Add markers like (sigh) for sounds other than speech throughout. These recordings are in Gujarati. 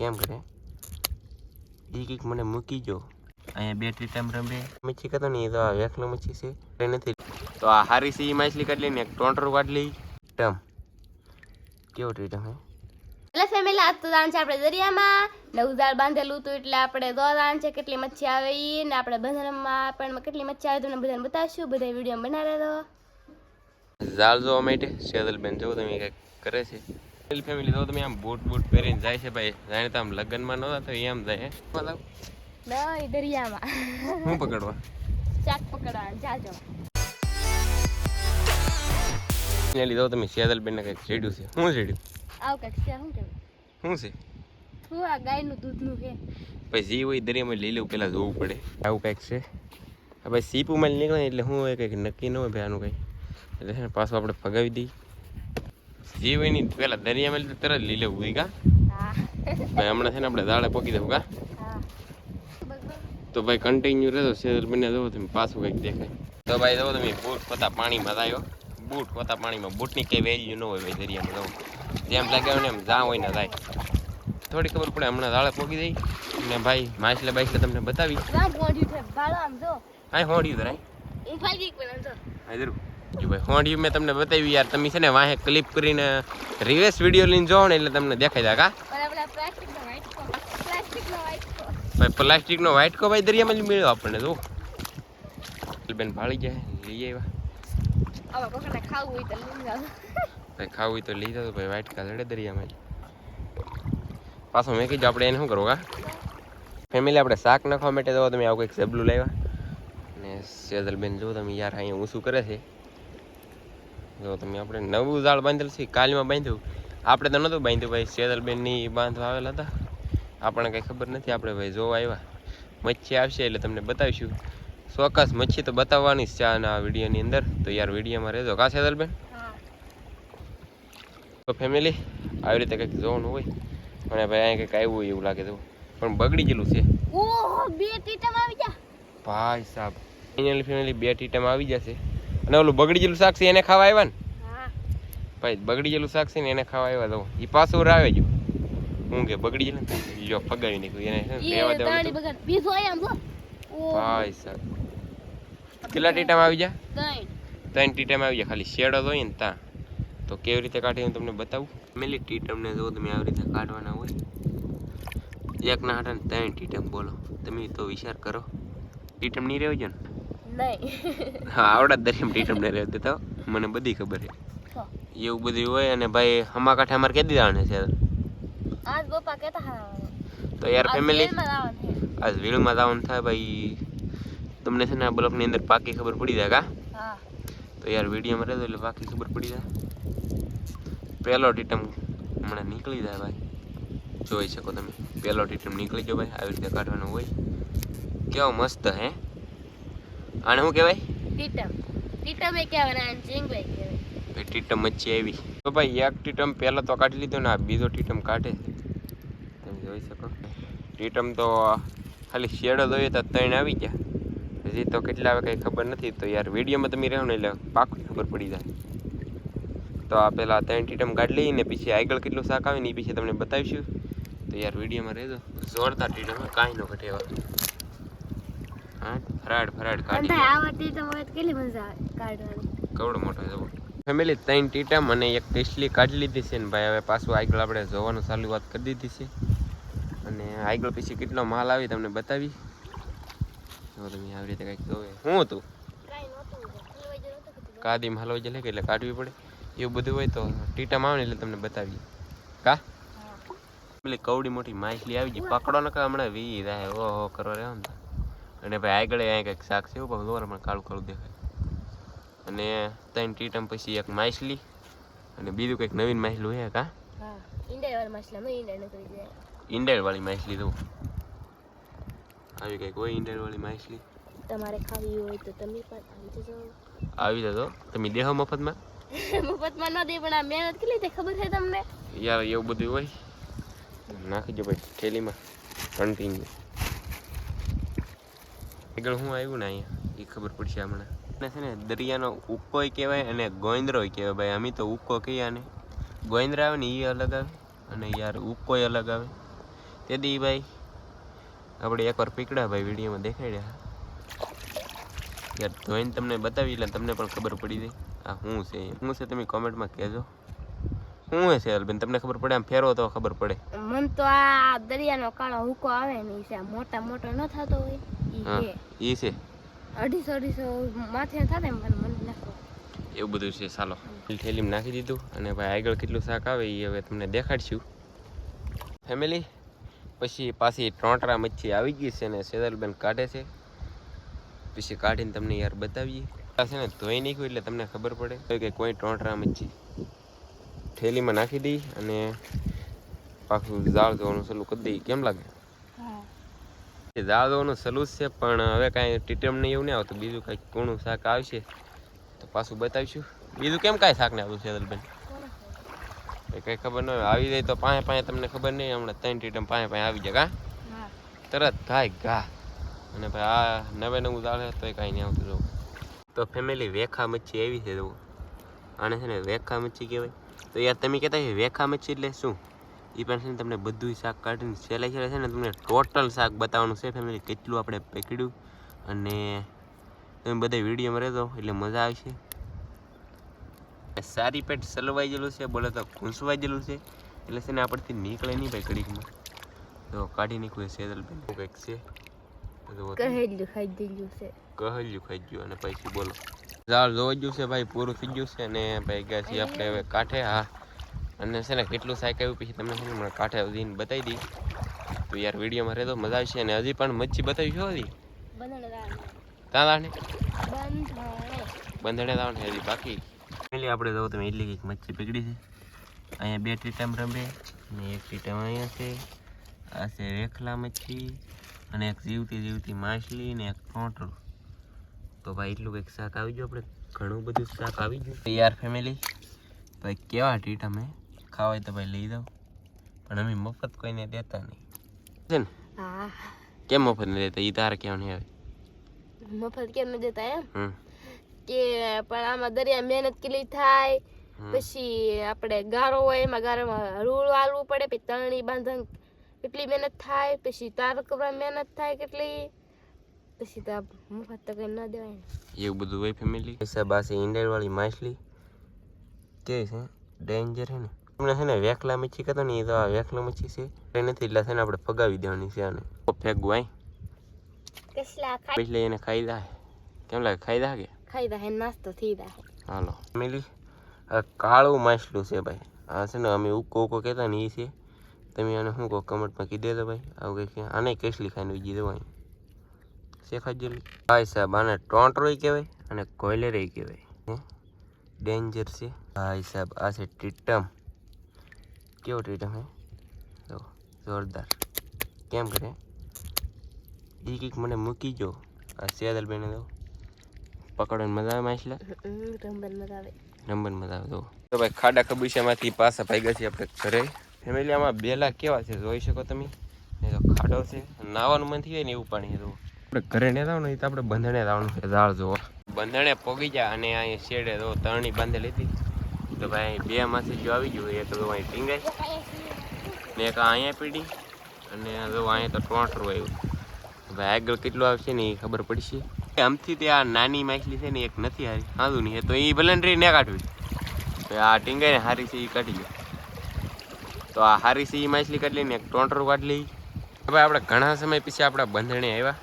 કેમ કરે? એ કંઈક મને મૂકી જો અહીંયા બેટરી ટીટમ રમે. મચ્છી કહેતો ને એ તો આ વેખલો મચ્છી છે. એ નથી. તો આ હારી સી માછલી કાઢી ને એક કાઢી લઈ. ટમ કેવો ટીટમ હે? એટલે ફેમિલી આજ તો દાન છે આપણે દરિયામાં. ને દાળ બાંધેલું હતું એટલે આપણે દો દાન છે કેટલી મચ્છી આવે એ ને આપણે બંધનમાં પણ કેટલી મચ્છી આવે તમને બધાને બતાવશું. બધા વીડિયો બનાવી દો ઝાલ જોવા માટે સેદલબેન જો તમે કંઈક કરે છે. ફેમિલી તો તમે આમ બૂટ બૂટ પહેરીને જાય છે ભાઈ. જાણે તો આમ લગ્નમાં નહોતા તો એમ જાય મતલબ દરિયામાં. શું પકડવા? ચાક પકડવા જાજો લીધો તમે શિયાદલબેન ને કંઈક રેડ્યું છે. શું રેડ્યું? આવ કંઈક છે શું કેવું શું છે? શું આ ગાયનું દૂધનું છે? પછી જી હોય દરિયામાં લઈ લેવું પહેલાં જોવું પડે. આવું કંઈક છે. ભાઈ સીપુમાં નીકળે એટલે હું કંઈક નક્કી ન હોય ભાઈ આનું કંઈ. એટલે પાછું આપણે ફગાવી દઈએ. જે હોય નહીં પહેલાં દરિયામાં લીધું તરત લઈ લેવું હોય કા ભાઈ હમણાં છે ને આપણે દાળે પોકી દેવું કા. તો ભાઈ કન્ટિન્યુ રહેતો સેલ બને જવો તમે પાછું કંઈક દેખાય. તો ભાઈ જવો તમે બૂટ પોતા પાણીમાં આવ્યો બૂટ પોતા પાણીમાં બૂટની કંઈ વેલ્યુ ન હોય ભાઈ દરિયામાં જવું જેમ લાગે ને એમ જા હોય ને જાય થોડી ખબર પડે હમણાં દાળે પોકી દઈ ને ભાઈ માછલે બાઈસલે તમને બતાવી. હા હોડી ધરાય હું ફાલી ગઈ પણ હા જરૂર. જો ભાઈ હોડી મેં તમને બતાવી યાર તમે છે ને વાહે ક્લિપ કરીને રિવર્સ વીડિયો લઈને જોવો ને એટલે તમને દેખાઈ જાય કા? ભાઈ પ્લાસ્ટિકનો વ્હાઈટ કો ભાઈ દરિયામાં મળ્યો આપણને જો બેન ભાળી જાય લઈ આવ્યા. ખાવું હોય તો લઈ જાવ ભાઈ ખાવું હોય તો લઈ જાવ ભાઈ વ્હાઈટ કા લડે દરિયામાં પાછો મેં કીધું આપણે એને શું કરવું કા? ફેમિલી આપણે શાક નાખવા માટે તો તમે આવું કંઈક સેબલું લાવ્યા. ને સેજલબેન જો તમે યાર અહીંયા ઊંચું કરે છે. જો તમે આપણે નવું ઝાડ બાંધેલું છે કાલમાં બાંધ્યું. આપણે તો નહોતું બાંધ્યું ભાઈ સેદલબેનની બાંધવા આવેલા હતા. આપણને કંઈ ખબર નથી આપણે ભાઈ જોવા આવ્યા મચ્છી આવશે એટલે તમને બતાવીશું. ચોક્કસ મચ્છી તો બતાવવાની જ છે આના વિડીયોની અંદર. તો યાર વિડીયોમાં રહેજો. કા સેજલબેન તો ફેમિલી આવી રીતે કંઈક જોવાનું હોય. અને ભાઈ અહીંયા કંઈક આવ્યું એવું લાગે તો. પણ બગડી ગયેલું છે. ઓહો બે ટીટમ આવી જા. ભાઈ સાહેબ ફાઇનલી ફેમિલી બે ટીટમ આવી જશે. અને ઓલું બગડી ગયેલું શાક છે એને ખાવા આવ્યા ને? ભાઈ બગડી ગયેલું શાક છે ને એને ખાવા આવ્યા તો એ પાછું રાવે જો હું કે બગડી ગયેલું જો ફગાવી નીકળું એને રહેવા જો. ઓહો ભાઈ સાહેબ. કેટલા ટીટામાં આવી જા ત્રણ. ટીટામાં આવી જાય ખાલી શેડો જ હોય ને ત્યાં તો કેવી રીતે કાઢી હું તમને બતાવું? મેલી ટીટમને જો તમે આવી રીતે કાઢવાના હોય. એક ના હાટા ત્રણ ટીટમ બોલો. તમે તો વિચાર કરો. ટીટમ નહીં રહેવું છે ને. નહીં. હા આવડા દરિયામાં ટીટમ ને રહેવા તો મને બધી ખબર છે. એવું બધું હોય અને ભાઈ હમા કાંઠે અમારે કે જવાનું છે? આજ બપા કેતા હા તો યાર ફેમિલી. આજ વીડમાં જવાનું થાય ભાઈ. તમને છે ને આ બ્લોકની અંદર પાકી ખબર પડી જાય કા? હા. તો યાર વિડીયોમાં રહેતો એટલે પાકી ખબર પડી જાય. પહેલો ટીટમ હમણાં નીકળી જાય ભાઈ. જોઈ શકો તમે. પહેલો ટીટમ નીકળી ગયો ભાઈ. આવી રીતે કાઢવાનો હોય. કેવો મસ્ત હે. આને શું કહેવાય? ટીટમ. ટીટમ એ કહેવાય આને ચીંગવાઈ કહેવાય. ટીટમ મચ્છી આવી. તો ભાઈ એક ટીટમ પહેલાં તો કાઢી લીધો ને આ બીજો ટીટમ કાઢે. તમે જોઈ શકો ટીટમ તો ખાલી શેડો જોઈએ તો ત્રણ આવી ગયા. હજી તો કેટલા આવે કંઈ ખબર નથી. તો યાર વિડીયોમાં તમે રહો ને એટલે પાકું ખબર પડી જાય. તો આ પહેલાં ત્રણ ટીટમ કાઢી લઈએ ને પછી આગળ કેટલું શાક આવે ને એ પછી તમને બતાવીશું. તો યાર વિડીયોમાં રહેજો. જોરદાર ટીટમ કાંઈ ન ઘટે એવા. ફરાડ ફરાડ કાઢી અંધાય લો. આવા ટીટમ કેટલી મજા આવે કાઢવાની? કવડો મોટો જવો ફેમિલી ત્રણ ટીટમ અને એક ટેસ્ટલી કાઢી લીધી છે ને ભાઈ હવે પાછું આગળ આપણે જોવાનું ચાલુ વાત કરી દીધી છે. અને આગળ પછી કેટલો માલ આવી તમને બતાવી જો તમે આવી રીતે કંઈક જોવે. શું હતું? કાદી નહોતું હલવાઈ જલે એટલે કાઢવી પડે? એવું બધું હોય તો ટીટમ આવે ને એટલે તમને બતાવીએ કા? પેલી કવડી મોટી માછલી આવી ગઈ. પકડો ને હમણાં વી રહે ઓહો કરો રે આમ તો. અને ભાઈ આગળ અહીંયા કંઈક શાક છે એવું પણ દોરામાં કાળું કાળું દેખાય. અને ત્રણ ટીટમ પછી એક માછલી અને બીજું કંઈક નવીન માછલું છે કા? ઈંડેળ વાળી માછલી તો આવી કંઈક હોય ઈંડેળ વાળી માછલી? તમારે ખાવી હોય તો તમે પણ આવી જજો. આવી જતો તમે દેહો મફતમાં? (laughs) મફતમાં ન દે પણ આ મહેનત કેટલી તે ખબર છે તમને? યાર એવું બધું હોય. નાખી દો ભાઈ થેલીમાં. કન્ટિન્યુ આગળ હું આવ્યું ને અહીંયા એ ખબર પડશે હમણાં. છે ને, દરિયાનો ઉક્કો કહેવાય અને ગોંદરોય કહેવાય ભાઈ. અમે તો ઉક્કો કહીએ ને ગોંદરા આવે ને એ અલગ આવે અને યાર ઉક્કો અલગ આવે. તે દી ભાઈ, આપણે એકવાર પીકડા ભાઈ વિડીયોમાં દેખાડ્યા યાર ધોઈને તમને બતાવી એટલે તમને પણ ખબર પડી જાય. આ શું છે શું છે તમે કોમેન્ટમાં કહેજો. હે છે અલબેન? તમને ખબર પડે? આમ ફેરવો તો ખબર પડે. મન તો આ દરિયાનો કાળો હુકો આવે ને મોટા મોટો ન થતો હોય. હા એ છે. અઢીસો અઢીસો માથે થાય મને મને નાખો. એવું બધું છે ચાલો. થેલીમાં નાખી દીધું અને ભાઈ આગળ કેટલું શાક આવે એ હવે તમને દેખાડશું. ફેમિલી પછી પાછી ટોંટરા મચ્છી આવી ગઈ છે ને સેદલબેન કાઢે છે. પછી કાઢીને તમને યાર બતાવીએ. છે ને ધોઈ નાખ્યું એટલે તમને ખબર પડે કે કોઈ ટોંટરા મચ્છી. થેલીમાં નાખી દઈ અને પાછું ઝાડ ધોવાનું સલું કરી દઈ. કેમ લાગે? એ દાળ દોવાનું સલું છે પણ હવે કાંઈ ટીટમ નહીં એવું નહીં આવતું. બીજું કાંઈક કૂણું શાક આવશે તો પાછું બતાવીશું. બીજું કેમ કાંઈ શાક ને આવતું સેદલબેન એ કંઈ ખબર ન હોય. આવી જાય તો પાંચે પાંચે તમને ખબર નહીં હમણાં ત્રણ ટીટમ પાંચે પાંચે આવી જાય કા? તરત ઘાય ઘા અને ભાઈ આ નવે નવું દાળ તો એ કાંઈ નહીં આવતું જવું તો ફેમિલી વેખા મચ્છી એવી છે જવું આને છે ને વેખા મચ્છી કહેવાય. તો યાર તમે કહેતા કે વેખા મચ્છી એટલે શું? એ પણ છે ને તમને બધું શાક કાઢીને સહેલાઈ સહેલાઈ છે ને તમને ટોટલ શાક બતાવવાનું છે. ફેમિલી કેટલું આપણે પકડ્યું અને તમે બધા વિડીયોમાં રહેજો એટલે મજા આવશે. સારી પેટ સલવાઈ ગયેલું છે બોલે તો ઘૂંસવાઈ ગયેલું છે એટલે છે ને આપણથી નીકળે નહીં ભાઈ કડીકમાં તો કાઢી નીકળે સેદલ બેન કંઈક છે? કહેલું ખાઈ દીધું છે. કહલ્યું ખાઈ ગયું અને પછી બોલો. ઝાડ જોવા ગયું છે ભાઈ પૂરું થઈ ગયું છે અને ભાઈ ગયા છીએ આપણે હવે કાંઠે. હા. અને છે ને કેટલું શાક આવ્યું પછી તમને છે ને કાંઠે જઈને બતાવી દઈ. તો યાર વિડીયોમાં રહેતો મજા આવશે અને હજી પણ મચ્છી બતાવી શું બંધણ ત્યાં બંધણે બંધણે હજી બાકી. ફેમિલી આપણે જો તમે એટલી કંઈક મચ્છી પકડી છે. અહીંયા બે ટીટમ રમે અને એક ટીટમ અહીંયા છે. આ છે રેખલા મચ્છી, અને એક જીવતી જીવતી માછલી, ને એક ટોટરું તો ભાઈ એટલું કંઈક શાક આવી ગયું, આપણે ઘણું બધું શાક આવી ગયું. યાર ફેમિલી ભાઈ કેવા ટીટમ હે? ખાવા હોય તો ભાઈ લઈ જાઓ પણ અમે મફત કોઈને દેતા નહીં. છે ને? હા. કેમ મફત નહીં દેતા? એ તારે કહેવાનું આવે મફત કેમ ન દેતા એમ? હમ. કે પણ આમાં દરિયા મહેનત કેટલી થાય પછી આપણે ગારો હોય એમાં ગારોમાં રૂળ વાળવું પડે પછી તળણી બાંધણ કેટલી મહેનત થાય પછી તાર કરવા મહેનત થાય કેટલી પછી તો મફત તો કંઈ ન દેવાય એવું બધું હોય ફેમિલી પૈસા આ છે ઈંડેરવાળી માછલી. કે છે? ડેન્જર હે ને? તમને છે ને વેખલા મચ્છી કહેતો ને એ તો આ વેખલા મચ્છી છે. એ નથી એટલે છે ને આપણે ફગાવી દેવાની છે આને. ફેંકવું આઈ પછી એને ખાઈ દા કેમ લાગે? ખાઈ દા કે? ખાઈ દે નાસ્તો થઈ દે હાલો. મિલી આ કાળું માછલું છે ભાઈ. આ છે ને અમે ઉકો ઉકો કહેતા ને એ છે. તમે આને શું કહો કમેન્ટમાં કીધે તો ભાઈ. આવું કંઈક કે આને કેસલી ખાઈને બીજી દેવાય શેખા જેલી ભાઈ સાહેબ આને ટોંટરોય કહેવાય અને કોયલેરય કહેવાય. ડેન્જર છે. ભાઈ સાહેબ આ છે ટીટમ. કેવો ટીટમ હે? જોરદાર. કેમ કરે? એ કંઈક મને મૂકી જો આ સિયાદલ બેને દો પકડવાની મજા આવે માછલા? રંબન મજા આવે. નંબર મજા આવે તો તો ભાઈ ખાડા ખબુશિયામાંથી પાછા ભાગ્યા છે આપણે ઘરે. ફેમિલી આમાં બેલા કેવા છે જોઈ શકો તમે? એ તો ખાડો છે. નાવાનું મન થઈ જાય ને એવું પાણી તો આપણે ઘરે ને આવો નહીં તો આપણે બંધણે આવવાનું છે. ઝાડ જોવા. બંધણે પોગી જાય અને અહીંયા શેડે તો તરણી બાંધેલી હતી તો ભાઈ બે માંથી જો આવી ગયું, એક તો અહીં ટીંગાય ને એક અહીંયા પીડી, અને જો અહીંયા તો ટોંટરું આવ્યું. ભાઈ આગળ કેટલું આવશે ને એ ખબર પડશે. આમથી તે આ નાની માછલી છે ને એક નથી હારી. સાદું નહીં તો એ ભલે ને કાઢવી. આ ટીંગાઈ ને હારી છે એ કાઢી લે. તો આ હારી છે એ માછલી કાઢી લઈને એક ટોંટરું કાઢી લઈ હવે આપણે ઘણા સમય પછી આપણા બંધણે આવ્યા.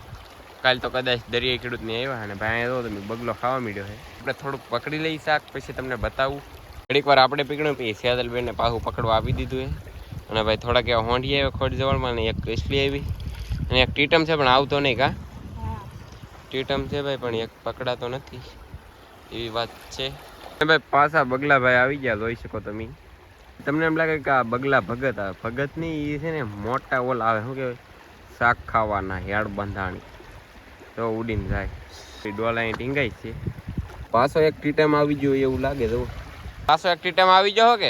કાલ તો કદાચ દરિયાઈ ખેડૂતને આવ્યા, અને ભાઈ તો બગલો ખાવા માંડ્યો છે. આપણે થોડુંક પકડી લઈ શાક, પછી તમને બતાવું. ઘડીક વાર આપણે પકડ્યું પછી સેદલબેનને પાછું પકડવા આપી દીધું એ. અને ભાઈ થોડાક એવા હોંડી આવ્યા ખોટ જવળમાં અને એક કસલી આવી. અને એક ટીટમ છે, પણ આવતો નહીં કા? ટીટમ છે ભાઈ, પણ એક પકડાતો નથી. એવી વાત છે. ભાઈ પાછા બગલા ભાઈ આવી ગયા, જોઈ શકો તમે. તમને એમ લાગે કે આ બગલા ભગત આવે ભગત નહીં એ છે ને મોટા ઓલ આવે, શું કહેવાય? શાક ખાવાના યાડ બંધાણી. તો ઉડીને જાય. ડોલ અહીં ટીંગાય છે. પાછો એક ટીટમ આવી ગયો એવું લાગે તો પાછો એક ટીટામાં આવી જાઓ કે?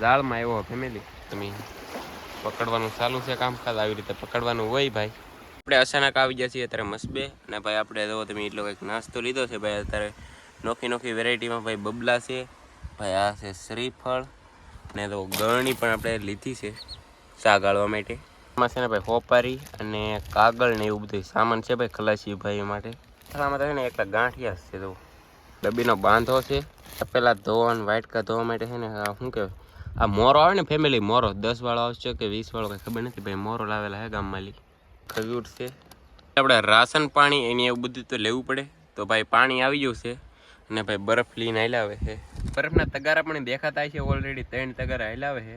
ઝાડમાં આવ્યો ફેમિલી તમે પકડવાનું ચાલુ છે કામકાજ આવી રીતે પકડવાનું હોય ભાઈ. આપણે અચાનક આવી ગયા છીએ અત્યારે મસબે અને ભાઈ આપણે જો તમે એટલો કંઈક નાસ્તો લીધો છે ભાઈ અત્યારે નોખી નોખી વેરાયટીમાં ભાઈ બબલા છે. ભાઈ આ છે શ્રીફળ. અને તો ગળણી પણ આપણે લીધી છે ચા ગાળવા માટે. એમાં છે ને ભાઈ હોપારી અને કાગળ ને એવું બધું સામાન છે ભાઈ ખલાસી ભાઈ માટે. આમાં તો છે ને એકલા ગાંઠિયા છે તો ડબ્બીનો બાંધો છે. પેલા ધોવાનું વાટકા ધોવા માટે છે ને શું કહેવાય? આ મોરો આવે ને ફેમિલી મોરો. દસ વાળો આવશે કે વીસ વાળો કંઈ ખબર નથી, ભાઈ, મોરો લાવેલા હે ગામમાં લી ખજૂર છે. આપણે રાશન પાણી એની એવું બધું તો લેવું પડે. તો ભાઈ પાણી આવી ગયું છે. અને ભાઈ બરફ લઈને હલાવે છે. બરફના તગારા પણ દેખાતા છે ઓલરેડી ત્રણ તગારા હલાવે છે.